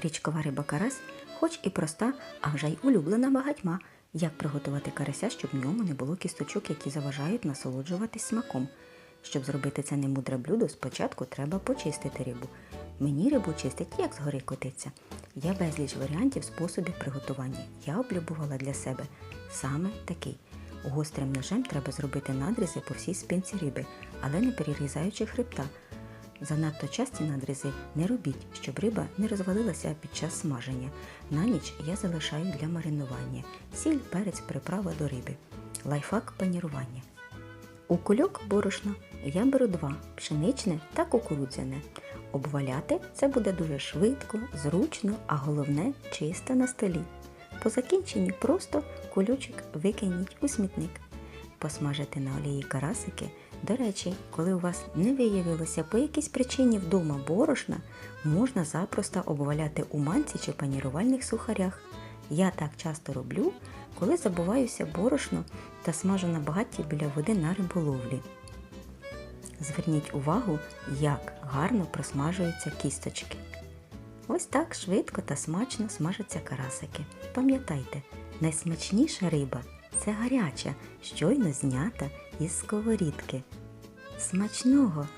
Річкова риба карась, хоч і проста, а вже й улюблена багатьма. Як приготувати карася, щоб в ньому не було кісточок, які заважають насолоджуватись смаком. Щоб зробити це немудре блюдо, спочатку треба почистити рибу. Мені рибу чистять, як згори котиться. Є безліч варіантів способів приготування. Я облюбувала для себе саме такий. Гострим ножем треба зробити надрізи по всій спинці риби, але не перерізаючи хребта. Занадто часті надрізи не робіть, щоб риба не розвалилася під час смаження. На ніч я залишаю для маринування. Сіль, перець, приправа до риби. Лайфхак панірування. У кульок борошна я беру два пшеничне та кукурудзяне. Обваляти це буде дуже швидко, зручно, а головне чисто на столі. По закінченню просто кульочок викиніть у смітник. Посмажити на олії карасики. До речі, коли у вас не виявилося по якійсь причині вдома борошна, можна запросто обваляти у манці чи панірувальних сухарях. Я так часто роблю, коли забуваюся борошно та смажу на багатті біля води на риболовлі. Зверніть увагу, як гарно просмажуються кісточки. Ось так швидко та смачно смажаться карасики. Пам'ятайте, найсмачніша риба це гаряча, щойно знята із сковорідки. Смачного!